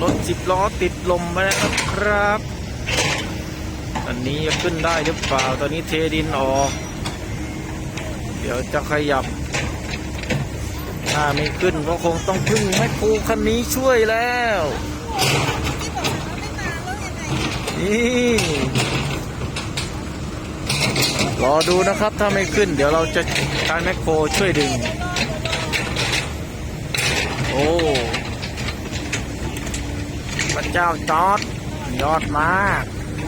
รถสิบล้อติดลมไปแล้วครับ อันนี้จะขึ้นได้หรือเปล่า ตอนนี้เทดินออก เดี๋ยวจะขยับ ถ้าไม่ขึ้นก็คงต้องพึ่งแมคโครคันนี้ช่วยแล้วนี่รอดูนะครับ ถ้าไม่ขึ้น เดี๋ยวเราจะใช้แมคโครช่วยดึง โอ้ ระเจ้าจอดยอดมาก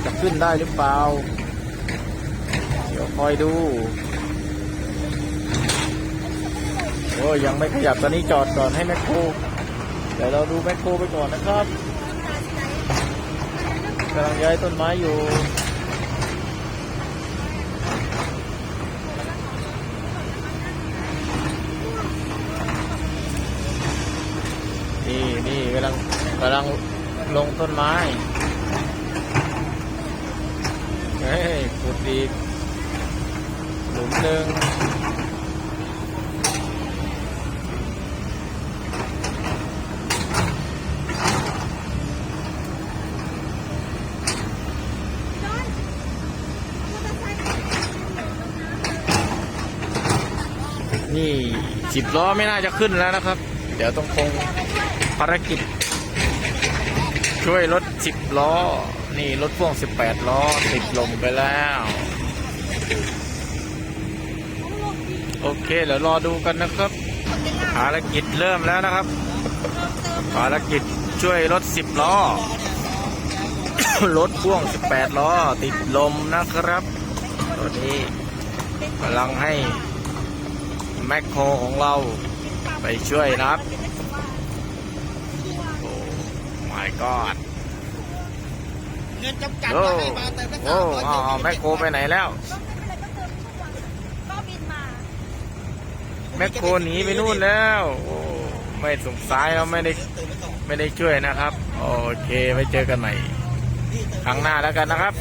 จะขึ้นได้หรือเปล่า เดี๋ยวคอยดู โอ้ยยังไม่ขยับตอนนี้จอดก่อนให้แมคโครเดี๋ยวเราดูแมคโครไปก่อนนะครับกำลังย้ายต้นไม้อยู่นี่นี่กำลังกำลัง ลงต้นไม้ เฮ้ยขุดอีหลุมหนึ่งนี่สิบล้อไม่น่าจะขึ้นแล้วนะครับ เดี๋ยวต้องคงภารกิจ ช่วยรถสิบล้อ นี่รถพ่วงสิบแปดล้อติดลมไปแล้ว โอเคเดี๋ยวรอดูกันนะครับ ภารกิจเริ่มแล้วนะครับ ภารกิจช่วยรถสิบล้อ รถพ่วงสิบแปดล้อ ติดลมนะครับตัวนี้กำลังให้แมคโครของเราไปช่วยนะครับ my god เงินจำกัดโอ้มาให้มาเติมละโอ้สามร้อยอ๋อแมคโครไปไหนแล้วก็บินมาแมคโครหนีไปนู่นแล้วโอ้ไม่สงสัยเราไม่ได้เติมไปก่อนไม่ได้ช่วยนะครับ โอเคไว้เจอกันใหม่ ครั้งหน้าแล้วกันนะครับ